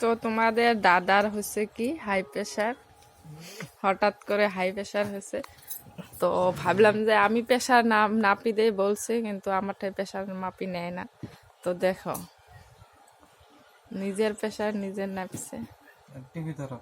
তো তোমাদের দাদার হচ্ছে কি হাই প্রেশার হঠাৎ করে হাই প্রেশার হয়েছে। তো ভাবলাম যে আমি প্রেশার নাম নাপি দেই বলছি, কিন্তু আমারটাই প্রেশার মাপি নেয় না। তো দেখো, নিজের প্রেশার নিজের নাপছে। টিভি ধরো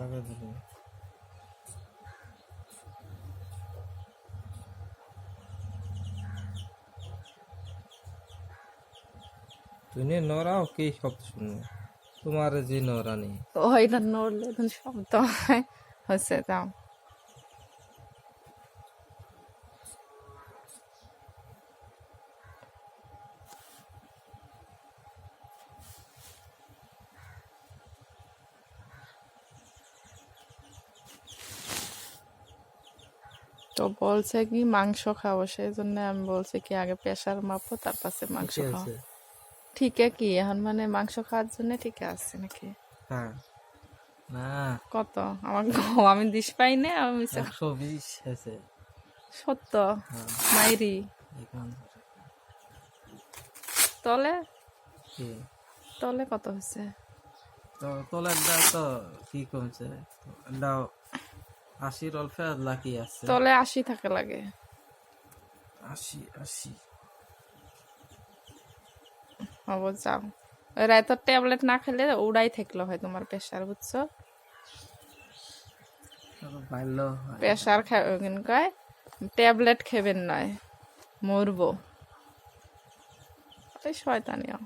লাগা দিবি। তুমি নড়াও, কি শব্দ শুনব? তোমার যে নড়ানি। ওই না নড়লে শব্দ হয়। হচ্ছে তো বলছে কি মাংস খাব। সেই জন্য আমি বলছি কি আগে প্রেশার মাপো তার পাশে মাংস ঠিক খাও আছে। ঠিক কি এখন মানে মাংস খাওয়ার জন্য ঠিক আছে নাকি? হ্যাঁ। না। কত? আমার আমি দিস পাই না আমি একশো বিশ হয়েছে সত্য? হ্যাঁ। মাইরি। তলে? কি? তলে কত হয়েছে? তো তোলারটা তো কি কমছে? এটাও আশির অল্পে লাকি আছে। তলে আশি থাকে লাগে। আশি আশি। হব যাও। রাতে ট্যাবলেট না খেলে উড়াই থাকল হয় তোমার প্রেশার বুঝছ? প্রেশার খাবেন কয় ট্যাবলেট খেবেন নয় মরবো। ওই শয়তানিও।